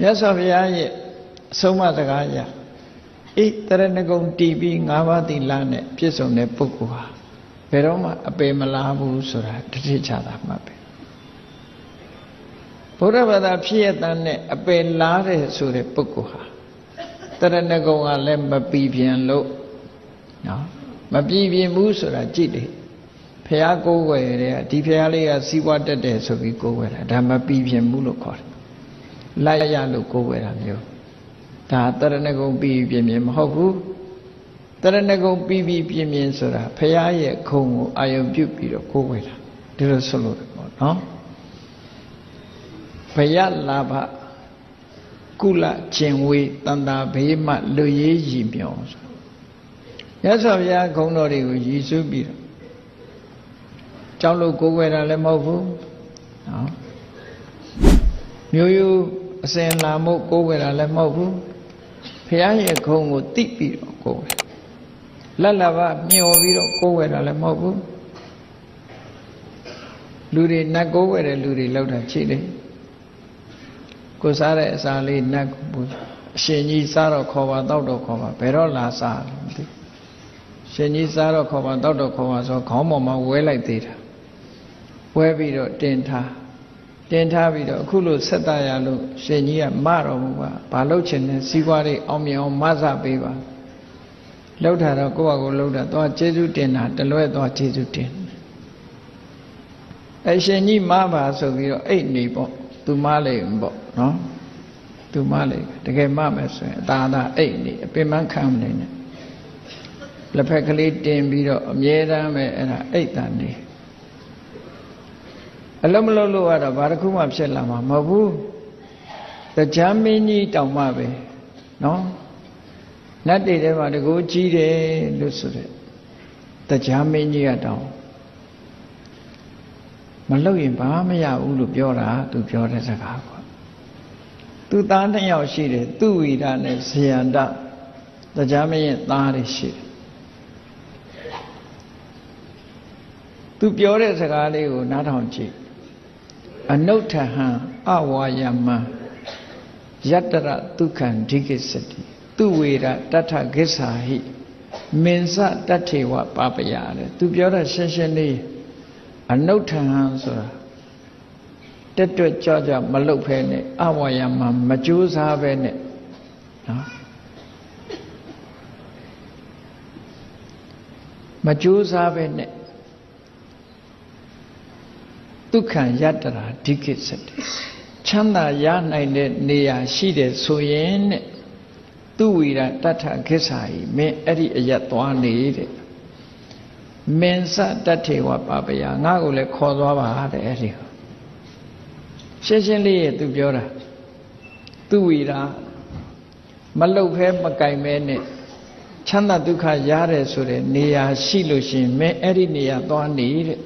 မြတ်စွာဘုရားရဲ့အဆုံးအမစကားအရဣတရဏဂုံတီးပြီး၅ပါးသီလနဲ့ပြည့်စုံတဲ့ပုဂ္ဂိုလ်ဟာဘယ်တော့မှအပေမလားဘူးဆိုတာတတိချတာမှတ်ပဲဘုရားဘာသာဖြစ်ရတဲ့နဲ့အပေလားတဲ့ဆိုတဲ့ပုဂ္ဂိုလ်ဟာတရဏဂုံကလည်းမပီပြန်လို့နော်မပီပြင်ဘူးဆိုတာကြည့်တယ်ဖះကိုးွယ်တဲ့ဒီဖះလေးကစီးပွားတက်တယ်ဆိုပြီးကိုးွယ်တာဒါမပီပြင်ဘူးလို့ခေါ်တယ် လိုက်ရလို့ကိုးွယ်တာမျိုးဒါတရဏဂုံပြီးပြင်းပြင်းမဟုတ်ဘူးတရဏဂုံပြီးပြီးပြင်းပြင်းဆိုတာဖရာရဲ့ခုံကိုအာယုံပြုတ်ပြီးတော့ကိုးဝေတာဒီလိုဆိုလို့ပေါ့နော်ဘယလာဘကုလကျင်ဝေတန်တာဘေးမှလူရေးရည်မြော်ဆိုရသော်ဘုရားခုံတော်တွေကိုရည်စူးပြီးတော့ကြောက်လို့ကိုးဝေတာလည်းမဟုတ်ဘူးနော်မျိုးရိုး အစင်လာမှုကိုးဝေတာလည်းမဟုတ်ဘူးဖះရဲ့ခုံကိုတိပြီးတော့ကိုယ်ဝယ်လက်လဘမျောပြီးတော့ကိုယ်ဝယ်တာလည်းမဟုတ်ဘူးလူတွေနတ်ကိုယ်ဝယ်တဲ့လူတွေလောက်တာချိလေကိုစားတဲ့အစာလေးနတ်ဘူးအရှင်ကြီးစားတော့ခေါ်ပါတောက်တော့ခေါ်ပါဘယ်တော့လာစားလဲမသိရှင်ကြီးစားတော့ခေါ်ပါတောက်တော့ခေါ်ပါဆိုခေါင်းပေါ်မှာဝဲလိုက်သေးတာဝဲပြီးတော့တင်ထား တင်ထားပြီးတော့အခုလို့ဆက်တရလို့ရှင်ကြီးကမတော်မူပါဘာလို့ချင်လဲစီးပွားရေးအောင်မြင်အောင်မဆပေးပါလောက်တာတော့ကိုယ့်ဟာကိုယ်လောက်တာသွားကျေးဇူးတင်တာတလွဲသွားကျေးဇူးတင်အရှင်ကြီးမပါဆိုပြီးတော့အိတ်နေပေါ့သူမလေးပေါ့နော်သူမလေးတကယ်မမယ်ဆိုရင်အသာသာအိတ်နေအပင်မခံမနေနဲ့လက်ဖက်ကလေးတင်ပြီးတော့အမြဲတမ်းပဲအဲ့ဒါအိတ်တန်နေ အလုံးမလုံးလို့ကတော့ဘာတစ်ခုမှဖြစ်လာမှာမဟုတ်ဘူးတရားမင်းကြီးတောင်မှပဲနော်နတ်တွေထဲမှာတကူကြီးတယ်လို့ဆိုတဲ့တရားမင်းကြီးကတောင်မလုပ်ရင်ဘာမရဘူးလို့ပြောတာသူပြောတဲ့စကားကွာသူသားနှစ်ယောက်ရှိတယ်သူဝိဒနဲ့ဇယန္တတရားမင်းရဲ့သားတွေရှိတယ်သူပြောတဲ့စကားလေးကိုနားထောင်ကြည့် အနုဋ္ဌဟံအဝါယမံယတရဒုက္ခံဒိကိစတိသူဝေရတထကိစ္ဆာဟိမင်္စတထေဝပပယတဲ့သူပြောတာရှင်းရှင်းလေးအနုဋ္ဌဟံဆိုတာတက်တွက်ကြကြမလုတ်ဖဲနဲ့အဝါယမံမကြိုးစားပဲနဲ့နော်မကြိုးစားပဲနဲ့ဒု က္ခံယတ္တရာဒိကိစ္စတိချမ်းသာရနိုင်တဲ့နေရာရှိတယ်ဆိုရင်တဲ့သူဝီရတထခိစ္ဆာဤမင်းအဲ့ဒီအရက်သွားနေတဲ့မင်းစတထေဝပပယငါ့ကိုလည်းခေါ်သွားပါတဲ့အဲ့ဒီရှင်းရှင်းလေးရဲ့သူပြောတာသူဝီရမလုတ်ဖဲမကင်မဲနဲ့ချမ်းသာဒုက္ခရတယ်ဆိုတဲ့နေရာရှိလို့ရှိရင်မင်းအဲ့ဒီနေရာသွားနေတဲ့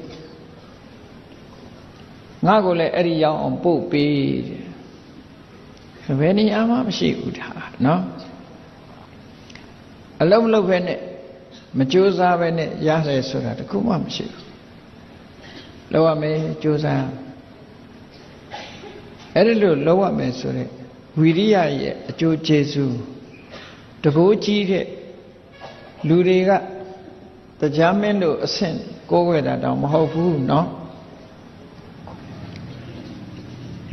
ငါကိုလည်းအဲ့ဒီရောက်အောင်ပို့ပေးတဲ့ဘယ်နေရာမှမရှိဘူးဒါနော်အလုံးမလုံးပဲနဲ့မကြိုးစားပဲနဲ့ရတယ်ဆိုတာတခုမှမရှိဘူးလောက်ရမယ်ကြိုးစားအဲ့ဒီလိုလောက်ရမယ်ဆိုတဲ့ဝီရိယရဲ့အကျိုးကျေးဇူးတကိုးကြီးတဲ့လူတွေကတရားမင်းတို့အဆင့်ကိုးကွယ်တာတောင်မဟုတ်ဘူးเนาะ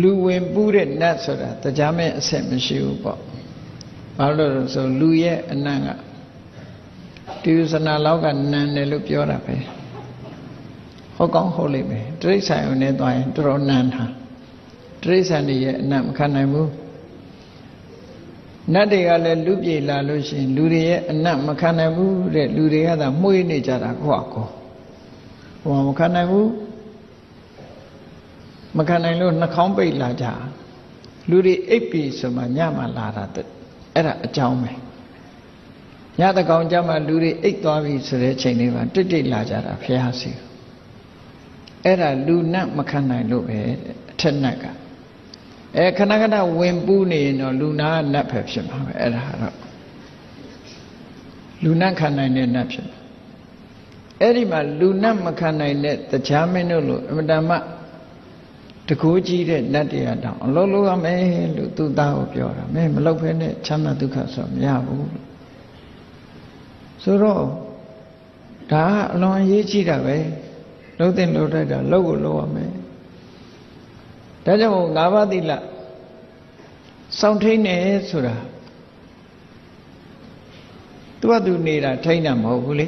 လူဝင်ပူးတဲ့နတ်ဆိုတာတရားမဲ့အဆက်မရှိဘူးပေါ့ဘာလို့လဲဆိုလူရဲ့အနံ့ကတိယစနာလောက်ကနန်းတယ်လို့ပြောတာပဲဟုတ်ကောင်းဟုတ်လိမ့်မယ်တိရစ္ဆာန်ုံနဲ့သွားရင်တော်တော်နန်းတာတိရစ္ဆာန်တွေရဲ့အနံ့မခံနိုင်ဘူးနတ်တွေကလည်းလူပြေလာလို့ရှိရင်လူတွေရဲ့အနံ့မခံနိုင်ဘူးတဲ့လူတွေကသာမှုေးနေကြတာကိုယ့်အကောဟိုမခံနိုင်ဘူး မခံနိုင်လို့နှာခေါင်းပိတ်လာကြလူတွေအိပ်ပြီဆိုမှညမှလာတာအဲ့ဒါအကြောင်းပဲညတကောင်ကြမှာလူတွေအိပ်သွားပြီဆိုတဲ့ချိန်လေးမှာတိတ်တိတ်လာကြတာဖះစီအဲ့ဒါလူနတ်မခံနိုင်လို့ပဲအထက်နတ်ကအဲခဏခဏဝင်ပူးနေရင်တော့လူနာကနတ်ပဲဖြစ်မှာပဲအဲ့ဒါတော့လူနတ်ခံနိုင်တဲ့နတ်ဖြစ်အဲ့ဒီမှာလူနတ်မခံနိုင်တဲ့တရားမင်းတို့လိုအမတန်မှ တကိုးကြီးတဲ့နတ်တရားတောင်အလုံးလုံးရမယ်လို့သူသားကိုပြောတာမင်းမလုပ်ဖဲနဲ့ချမ်းသာဒုက္ခဆိုမရဘူးလို့ဆိုတော့ဒါကအလွန်အရေးကြီးတာပဲလုံးတဲ့လုံးတိုက်တာလုံးကိုလုံးရမယ်ဒါကြောင့်မို့ငါးပါးသီလစောင့်ထိန်နေဆိုတာသူကသူနေတာထိန်တာမဟုတ်ဘူးလေ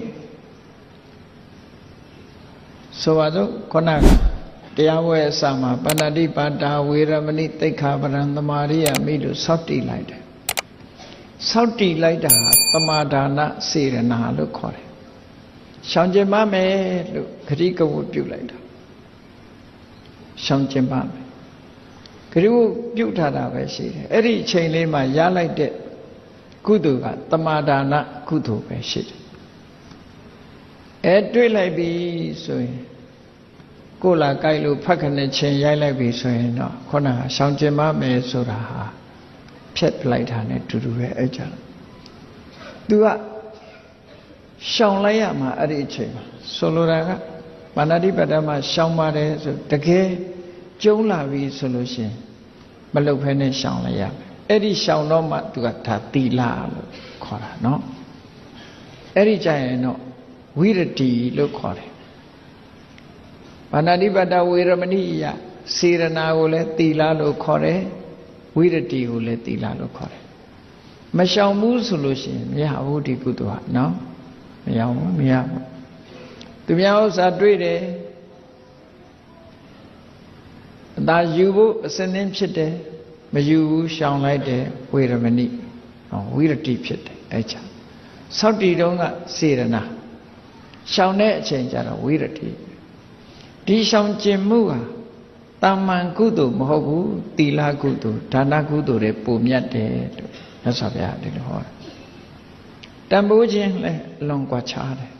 ဆိုပါတော့ခုနက တရားဝဲအစမှာပဏာတိပါတာဝေရမဏိတိခါပရံသမာရိယမိလို့စောက်တည်လိုက်တယ်စောက်တည်လိုက်တာသမာဒါနစေရနာလို့ခေါ်တယ်ရှောင်ကျင်ပါမယ်လို့ခရီးကဝတ်ပြုလိုက်တာရှောင်ကျင်ပါမယ်ခရီးဝတ်ပြုထားတာပဲရှိတယ်အဲ့ဒီအချိန်လေးမှာရလိုက်တဲ့ကုသိုလ်ကသမာဒါနကုသိုလ်ပဲရှိတယ်အဲတွေ့လိုက်ပြီဆိုရင် ကိုလာကြိုက်လို့ဖတ်ခနဲ့ချင်းရိုက်လိုက်ပြီဆိုရင်တော့ခုနကရှောင်ကျင်မမယ်ဆိုတာဟာဖြတ်လိုက်တာ ਨੇ တူတူပဲအဲ့ကြတော့ तू ကရှောင်လိုက်ရမှာအဲ့ဒီအချိန်မှာဆိုလိုတာကပါဏာတိပတ္တမှာရှောင်ပါတယ်ဆိုတကယ်ကျုံးလာပြီဆိုလို့ရှိရင်မလုတ်ဖဲနဲ့ရှောင်လိုက်ရမယ်အဲ့ဒီရှောင်တော့မှ तू ကဒါတီလာလို့ခေါ်တာเนาะအဲ့ဒီကြရင်တော့ဝိရတိလို့ခေါ်တယ် ဘာနာတိပတ္တဝေရမဏိယစေရနာကိုလည်းသီလလို့ခေါ်တယ်ဝိရတိကိုလည်းသီလလို့ခေါ်တယ်မရှောင်ဘူးဆိုလို့ရှိရင်မရဘူးဒီကုသိုလ်ကနော်မရဘူးမရဘူးသူများဥစ္စာတွေ့တယ်အသာယူဖို့အစင်းင်းဖြစ်တယ်မယူဘူးရှောင်လိုက်တယ်ဝေရမဏိဟောဝိရတိဖြစ်တယ်အဲ့ချာသောက်တီတုံးကစေရနာရှောင်တဲ့အချိန်ကျတော့ဝိရတိ ဒီရှောင်ကျင်မှုဟာတာမန်ကုသိုလ်မဟုတ်ဘူးသီလကုသိုလ်ဒါနကုသိုလ်တွေပုံမြတ်တယ်လို့မြတ်စွာဘုရားဒီလိုဟောတယ်တန်ဖိုးခြင်းလည်းအလွန်ကွာခြားတယ်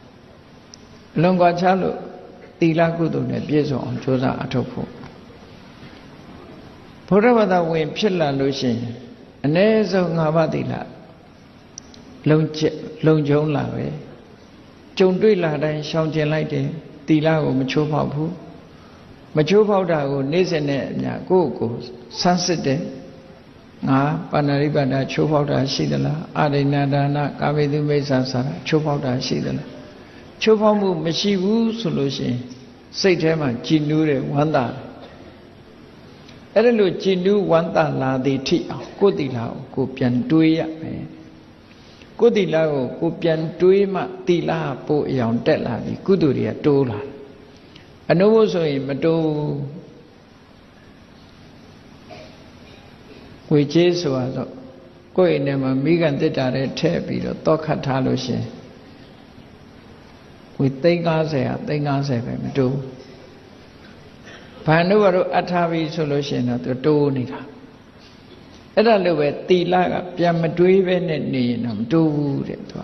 အလွန်ကွာခြားလို့သီလကုသိုလ်နဲ့ပြည့်စုံအောင်ကြိုးစားအထောက်ဖို့ဘုရားဘာသာဝင် ဖြစ်လာလို့ရှိရင်အ ਨੇ ဆုံး၅ပါးသီလလုံချက်လုံကျုံလာပဲကြုံတွေ့လာတိုင်းရှောင်ကျင်လိုက်တယ် တီလာကိုမချိုးဖောက်ဘူးမချိုးဖောက်တာကိုနေ့စဉ်နဲ့အများကိုယ့်ကိုဆန်းစစ်တယ်ငါပါဏာရိပါဒချိုးဖောက်တာရှိသလားအရိဏဒါနကာမေတုမိစ္ဆာဆာချိုးဖောက်တာရှိသလားချိုးဖောက်မှုမရှိဘူးဆိုလို့ရှိရင်စိတ်ထဲမှာကြည်နူးတယ်ဝမ်းသာတယ်အဲ့ဒါလို့ကြည်နူးဝမ်းသာလာသည်ထိအောင်ကိုယ်တီလာကိုကိုပြန်တွေးရမယ် ကိုယ်တီလာကိုကိုပြန်တွေးမှတီလာပို့အယောင်တက်လာပြီကုသိုလ်တွေကတိုးလာအနုဘုဆိုရင်မတိုးဝေကျေးဆိုတော့ကိုယ့်အိမ်ထဲမှာမိကန်တစ်တာတဲ့ထည့်ပြီးတော့တောက်ခတ်ထားလို့ရှင်ဝေ350ဟာ350ပဲမတိုးဘာလို့ကတော့အထာပြီဆိုလို့ရှင်တော့သူတိုးနေတာ အဲ့ဒါလို့ပဲတီလာကပြန်မတွေးပဲနဲ့နေရင်တော့မတိုးဘူးတဲ့သူက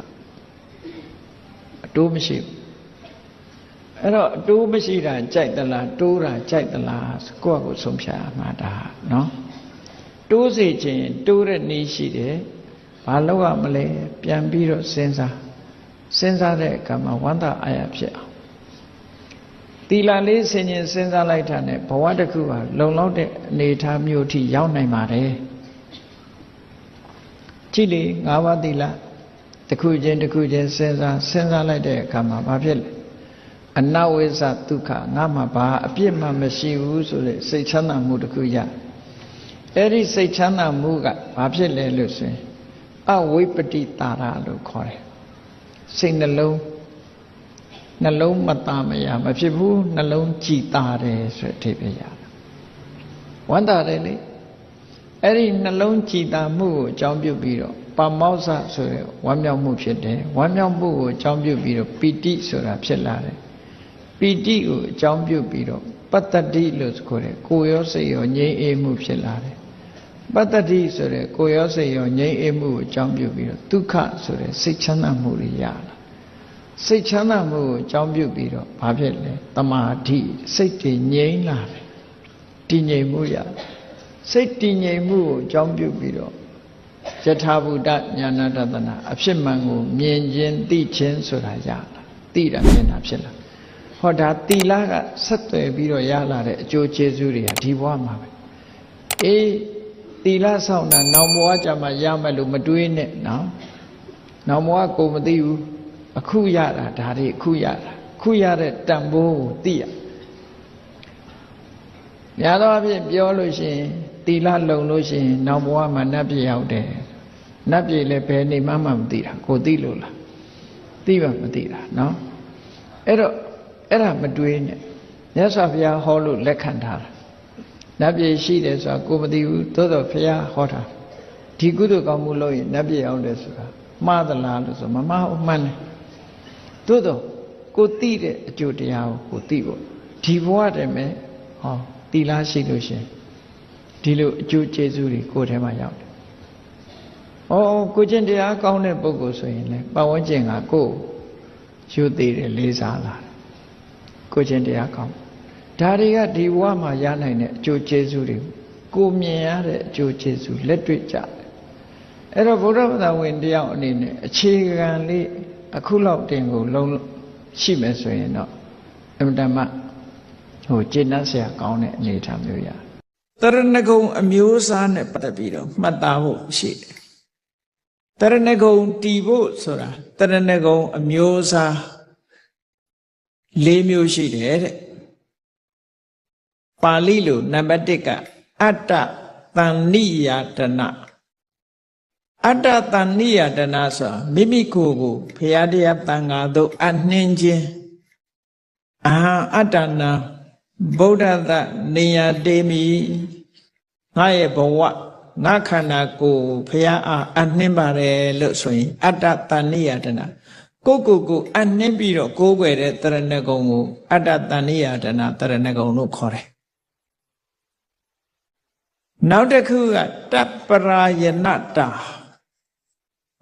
အတိုးမရှိဘူးအဲ့တော့အတိုးမရှိတာကြိုက်သလားတိုးတာကြိုက်သလားကိုယ့်အကိုဆုံးဖြတ်ရမှာဒါနော်တိုးစေခြင်းတိုးတဲ့နည်းရှိတယ်ဘာလို့ရမလဲပြန်ပြီးတော့စဉ်းစားစဉ်းစားတဲ့အခါမှာဝမ်းသာအာရဖြစ်အောင်တီလာလေးဆင်ញင်စဉ်းစားလိုက်တာနဲ့ဘဝတစ်ခုဟာလုံလောက်တဲ့အနေအထားမျိုးထိရောက်နိုင်ပါတယ် ကြည့်လေငါးပါးသီလတစ်ခုချင်းတစ်ခုချင်းစဉ်းစားစဉ်းစားလိုက်တဲ့အခါမှာဘာဖြစ်လဲအနဝိဇ္ဇဒုက္ခငါမှဘာအပြစ်မှမရှိဘူးဆိုတဲ့စိတ်ချမ်းသာမှုတစ်ခုရအဲ့ဒီစိတ်ချမ်းသာမှုကဘာဖြစ်လဲလို့ဆိုရင်အဝိပတိတာရလို့ခေါ်တယ်စိတ်နှလုံးနှလုံးမตาမရမဖြစ်ဘူးနှလုံးကြည်တာတယ်ဆိုတဲ့အဓိပ္ပာယ်ရဝန္တာတယ်လေ အဲ့ဒီနှလုံးကြည်တာမှုကိုအကြောင်းပြုပြီးတော့ပါမောဇဆိုတဲ့ဝမ်းမြောက်မှုဖြစ်တယ်ဝမ်းမြောက်မှုကိုအကြောင်းပြုပြီးတော့ပီတိဆိုတာဖြစ်လာတယ်ပီတိကိုအကြောင်းပြုပြီးတော့ပတ္တတိလို့ဆိုတဲ့ကိုယ်ရောစိတ်ရောငြိမ်းအေးမှုဖြစ်လာတယ်ပတ္တတိဆိုတဲ့ကိုယ်ရောစိတ်ရောငြိမ်းအေးမှုကိုအကြောင်းပြုပြီးတော့ဒုက္ခဆိုတဲ့စိတ်ချမ်းသာမှုတွေရလာစိတ်ချမ်းသာမှုကိုအကြောင်းပြုပြီးတော့ဘာဖြစ်လဲတမာတိစိတ်တည်ငြိမ်းလာတယ်တည်ငြိမ်မှုရ စိတ်တည်ငြိမ်မှုကိုအကြောင်းပြုပြီးတော့ယထာဘုဒ္ဓညာနာတသနာအဖြစ်မှန်ကိုမြင်ခြင်းသိခြင်းဆိုတာရလာသိတာမြင်တာဖြစ်လာဟောဒါတီလာကဆက်သွယ်ပြီးတော့ရလာတဲ့အကျိုးကျေးဇူးတွေကဒီဘဝမှာပဲအေးတီလာဆောင်တာနောင်ဘဝကြမှာရမယ်လို့မတွေးနဲ့နော်နောင်ဘဝကိုမသိဘူးအခုရတာဒါတွေအခုရတာအခုရတဲ့တန်ဖိုးကိုသိရများသောအားဖြင့်ပြောလို့ရှိရင် တီလာလုံလို့ရှိရင်နောင်ဘဝမှာနတ်ပြည်ရောက်တယ်နတ်ပြည်လည်းဘယ်နေမှမမသိတာကိုသိလို့လားသိမှမသိတာနော်အဲ့တော့အဲ့ဒါမတွေးနဲ့မြတ်စွာဘုရားဟောလို့လက်ခံထားတာနတ်ပြည်ရှိတယ်ဆိုတာကိုမသိဘူးသို့တော့ဘုရားဟောတာဒီကုသိုလ်ကောင်းမှုလုပ်ရင်နတ်ပြည်ရောက်တယ်ဆိုတာမှားသလားလို့ဆိုမမှားဘူးမှန်တယ်သို့တော့ကိုသိတဲ့အကျိုးတရားကိုကိုသိဖို့ဒီဘဝတည်းမဲ့ဟောတီလားရှိလို့ရှင် ဒီလိုအကျိုးကျေးဇူးတွေကိုယ်ထဲမှာရောက်တယ်။ဩကိုကျင့်တရားကောင်းတဲ့ပုဂ္ဂိုလ်ဆိုရင်လေပတ်ဝန်းကျင်ကကိုယ်ယူသေးတယ်လေးစားလာတယ်။ကိုကျင့်တရားကောင်းဒါတွေကဒီဘဝမှာရနိုင်တဲ့အကျိုးကျေးဇူးတွေကိုမြင်ရတဲ့အကျိုးကျေးဇူးလက်တွေ့ကြတယ်။အဲ့တော့ဗုဒ္ဓဘာသာဝင်တယောက်အနေနဲ့အခြေခံလေးအခုလောက်တင်ကိုလုံးရှိမယ်ဆိုရင်တော့အမှန်တမ်းဟိုကျေနပ်စရာကောင်းတဲ့အနေအထားမျိုးရတ ရဏဂုံအမျိုးအစားနဲ့ပတ်သက်ပြီးတော့မှတ်သားဖို့ရှိတယ်တရဏဂုံတီဖို့ဆိုတာတရဏဂုံအမျိုးအစား၄မျိုးရှိတယ်တဲ့ပါဠိလိုနံပါတ်1ကအတ္တတန်နိယတနာအတ္တတန်နိယတနာဆိုတာမိမိကိုယ်ကိုဖရာတရားတန်ဃာတို့အနှင်းခြင်းအာအတ္တနာ ဗုဒ္ဓသနေယတေမီငါရဲ့ဘဝငါခန္ဓာကိုယ်ဖရာအားအနှင်းပါတယ်လို့ဆိုရင် အတ္တတဏိယတနာကိုကိုကိုအနှင်းပြီးတော့ကိုးကွယ်တဲ့တရဏဂုံကိုအတ္တတဏိယတနာတရဏဂုံလို့ခေါ်တယ်နောက်တစ်ခုကတပ္ပရာယနတာ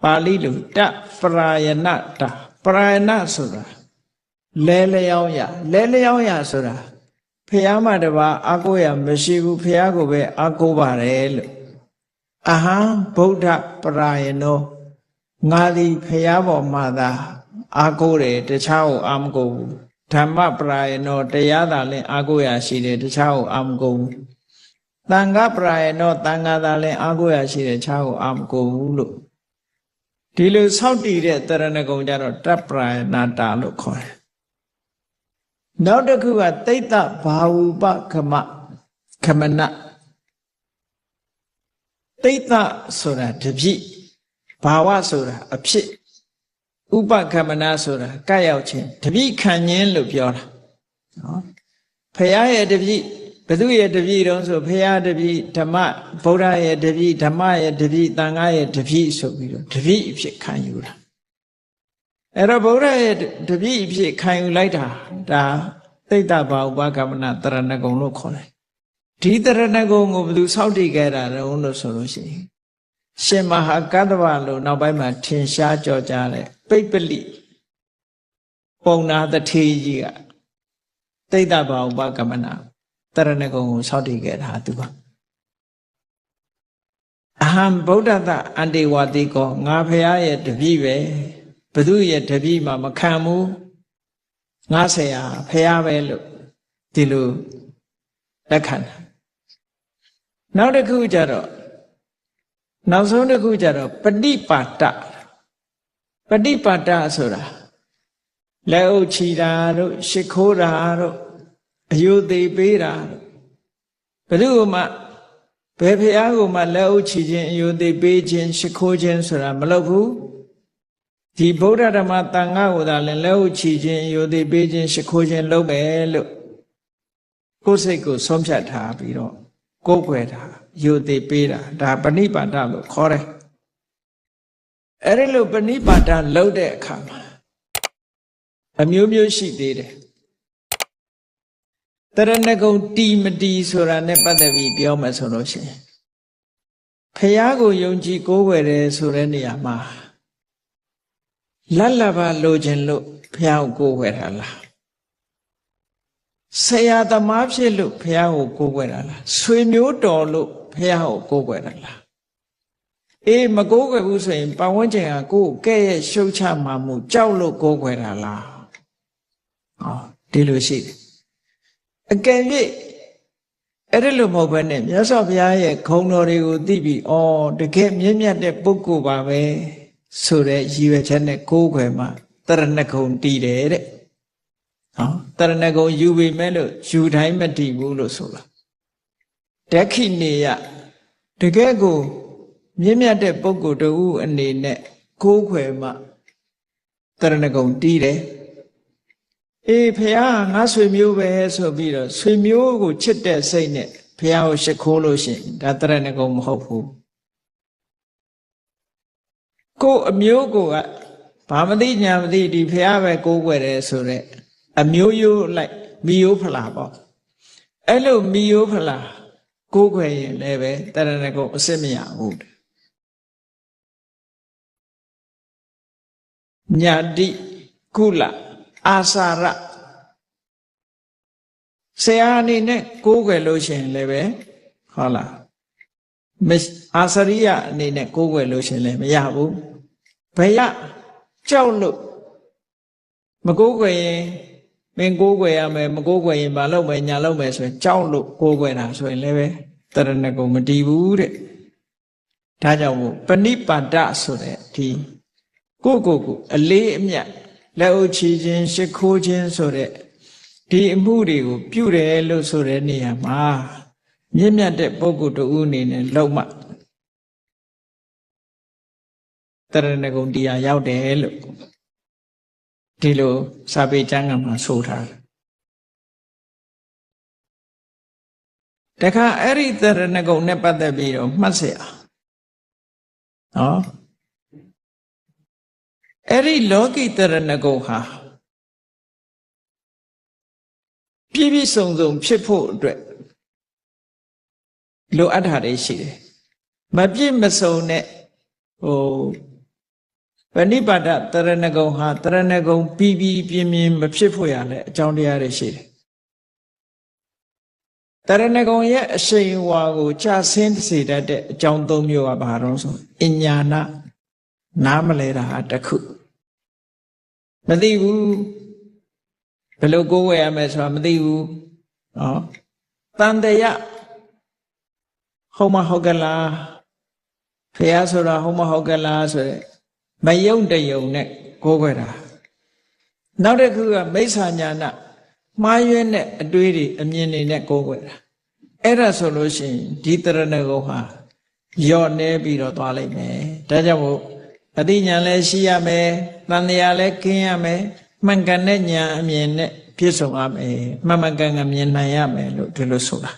ပါဠိလိုတပ္ပရာယနတာပရာယနဆိုတာလဲလျောင်းရလဲလျောင်းရဆိုတာ ဖះမတပါအာကိုရမရှိဘူးဖះကိုပဲအာကိုပါတယ်လို့အဟံဗုဒ္ဓပရာယနောငါသည်ဖះပေါ်မှာသာအာကိုတယ်တခြားကိုအာမကိုဘူးဓမ္မပရာယနောတရားသာလင်အာကိုရရှိတယ်တခြားကိုအာမကိုဘူးတန်ခပရာယနောတန်ခါသာလင်အာကိုရရှိတယ်တခြားကိုအာမကိုဘူးလို့ဒီလိုဆောက်တည်တဲ့တရဏဂုံကြတော့တပ္ပရာယနာတာလို့ခေါ်တယ် နောက်တစ်ခုကတိတ်တဘာဝုပခမခမနတိတ်တဆိုတာတပြည့်ဘာဝဆိုတာအဖြစ်ဥပခမနာဆိုတာကပ်ရောက်ခြင်းတပြည့်ခံခြင်းလို့ပြောတာနော်ဖရာရဲ့တပြည့်ဘသူရဲ့တပြည့်တုံးဆိုဖရာတပြည့်ဓမ္မဗုဒ္ဓရဲ့တပြည့်ဓမ္မရဲ့တပြည့်သံဃာရဲ့တပြည့်ဆိုပြီးတော့တပြည့်အဖြစ်ခံယူတာ အဲ့တော့ဗုဒ္ဓရဲ့တပည့်အဖြစ်ခံယူလိုက်တာဒါသိတ္တဘာဥပကမ္မနာတရဏဂုံလို့ခေါ်တယ်ဒီတရဏဂုံကိုဘယ်သူစောင့်တည်ခဲ့တာလဲလို့ဆိုလို့ရှိရင်ရှင်မဟာကတ္တဗလို့နောက်ပိုင်းမှာထင်ရှားကြော်ကြားတဲ့ပိပလိပုံနာတထေကြီးကသိတ္တဘာဥပကမ္မနာတရဏဂုံကိုစောင့်တည်ခဲ့တာသူပါအဟံဗုဒ္ဓတအန္တေဝတိကောငါဖရာရဲ့တပည့်ပဲ ဘသူရဲ့တပည့်မှမခံဘူးငါဆရာဖះပဲလို့ဒီလိုလက်ခံတာနောက်တစ်ခုကျတော့နောက်ဆုံးတစ်ခုကျတော့ပฏิပါတပฏิပါတဆိုတာလက်အုပ်ချီတာတို့ရှ िख ိုးတာတို့အယုသေးပေးတာတို့ဘယ်သူမှဘယ်ဖះကိုမှလက်အုပ်ချီခြင်းအယုသေးပေးခြင်းရှ िख ိုးခြင်းဆိုတာမလုပ်ဘူး ဒီဗုဒ္ဓဓမ္မတန်ခါကိုသာလည်းလက်ဟုတ်ချီခြင်းယိုသိပေးခြင်းရှိခိုးခြင်းလုပ်မယ်လို့ကိုယ်စိတ်ကိုဆုံးဖြတ်ထားပြီးတော့ကိုယ်ွယ်တာယိုသိပေးတာဒါပဏိပါဒလို့ခေါ်တယ်အဲ့ဒီလိုပဏိပါဒလုပ်တဲ့အခါမှာအမျိုးမျိုးရှိသေးတယ်တရဏဂုံတီမတီဆိုတာ ਨੇ ပတ်သက်ပြီးပြောမယ်ဆိုလို့ရှိရင်ဖះကိုယုံကြည်ကိုးကွယ်တယ်ဆိုတဲ့နေရာမှာ လတ်လပါလိုချင်လို့ဘုရားကိုကိုးခွဲတာလားဆရာသမားဖြစ်လို့ဘုရားကိုကိုးခွဲတာလားဆွေမျိုးတော်လို့ဘုရားကိုကိုးခွဲတာလားအေးမကိုးခွဲဘူးဆိုရင်ပတ်ဝန်းကျင်ကကိုယ်ကဲ့ရဲ့ရှုတ်ချမှမှုကြောက်လို့ကိုးခွဲတာလားဟောဒဒီလိုရှိတယ်အကယ်၍အဲ့ဒါလိုမဟုတ်ဘဲနဲ့မြတ်စွာဘုရားရဲ့ခုံတော်တွေကိုသိပြီးဩတကယ်မြင့်မြတ်တဲ့ပုဂ္ဂိုလ်ပါပဲ ဆိုတဲ့ရည်ရွယ်ချက်နဲ့ကိုးခွယ်မှာတရဏဂုံတည်တယ်တဲ့ဟောတရဏဂုံယူပေမဲ့လို့ယူတိုင်းမတည်ဘူးလို့ဆိုတာဒက္ခိနေယတကယ်ကို မြင့်မြတ်တဲ့ပုဂ္ဂိုလ်တူအနေနဲ့ကိုးခွယ်မှာတရဏဂုံတည်တယ်အေးဖះငါဆွေမျိုးပဲဆိုပြီးတော့ဆွေမျိုးကိုချစ်တဲ့စိတ်နဲ့ဖះကိုရှ िख ိုးလို့ရှိရင်ဒါတရဏဂုံမဟုတ်ဘူး ကိုယ်အမျိုးကိုကဘာမသိညာမသိဒီဖះပဲကိုးကွယ်တယ်ဆိုတော့အမျိုးရိုးလိုက်မိယိုးဖလာပေါ့အဲ့လိုမိယိုးဖလာကိုးကွယ်ရင်လည်းပဲတရဏဂုံအစစ်မရဘူးညာတိကုလအာစာရဆရာအနေနဲ့ကိုးကွယ်လို့ရှိရင်လည်းပဲဟုတ်လားမ အာစရိယအနေနဲ့ကိုးကွယ်လို့ရှိရင်လည်းမရဘူးဘယ်ရကြောက်လို့မကိုးကွယ်ရင်မင်းကိုးကွယ်ရမယ်မကိုးကွယ်ရင်မလုပ်မယ်ညာလုပ်မယ်ဆိုရင်ကြောက်လို့ကိုးကွယ်တာဆိုရင်လည်းပဲတရဏဂုံမတည်ဘူးတဲ့ဒါကြောင့်မို့ပဏိပါဒဆိုတဲ့ဒီကိုယ့်ကိုယ်ကိုအလေးအမြတ်လက်အုပ်ချီခြင်းရှ िख ိုးခြင်းဆိုတဲ့ဒီအမှုတွေကိုပြုတယ်လို့ဆိုတဲ့နေရာမှာ မြင့်မြတ်တဲ့ပုဂ္ဂိုလ်တူအနေနဲ့လောက်မှတရဏဂုံတရားရောက်တယ်လို့ဒီလိုစာပေကျမ်းကမှာဆိုထားတယ်တခါအဲ့ဒီတရဏဂုံနဲ့ပတ်သက်ပြီးတော့မှတ်เสียနော်အဲ့ဒီလောကိတရဏဂုံဟာပြည့်ပြည့်စုံစုံဖြစ်ဖို့အတွက် လိုအပ်တာတွေရှိတယ်မပြည့်မစုံတဲ့ဟိုဗဏိပါဒတရဏဂုံဟာတရဏဂုံပြီးပြီးပြင်းပြင်းမဖြစ်ဖို့ရလဲအကြောင်းတရားတွေရှိတယ်တရဏဂုံရဲ့အရှိန်ဝါကိုကြဆင်းစေတတ်တဲ့အကြောင်း၃မျိုးကဘာတော့ဆိုအညာနာနားမလဲတာတစ်ခုမသိဘူးဘယ်လိုကိုးဝယ်ရမယ်ဆိုတာမသိဘူးနော်တန်တရ ဟုတ်မဟုတ်ကလားဖះဆိုတာဟုတ်မဟုတ်ကလားဆိုရဲမယုံတယုံနဲ့ကိုးကွယ်တာနောက်တစ်ခုကမိစ္ဆာညာနာမှားယွင်းတဲ့အတွေးတွေအမြင်တွေနဲ့ကိုးကွယ်တာအဲ့ဒါဆိုလို့ရှိရင်ဒီတရဏဂုံဟာယော့နေပြီးတော့သွားလိုက်မယ်ဒါကြောင့်မို့အသိဉာဏ်လည်းရှိရမယ်တန်တရားလည်းကင်းရမယ်မှန်ကန်တဲ့ဉာဏ်အမြင်နဲ့ပြည့်စုံရမယ်မှန်မှန်ကန်ကန်မြင်နိုင်ရမယ်လို့ဒီလိုဆိုတာ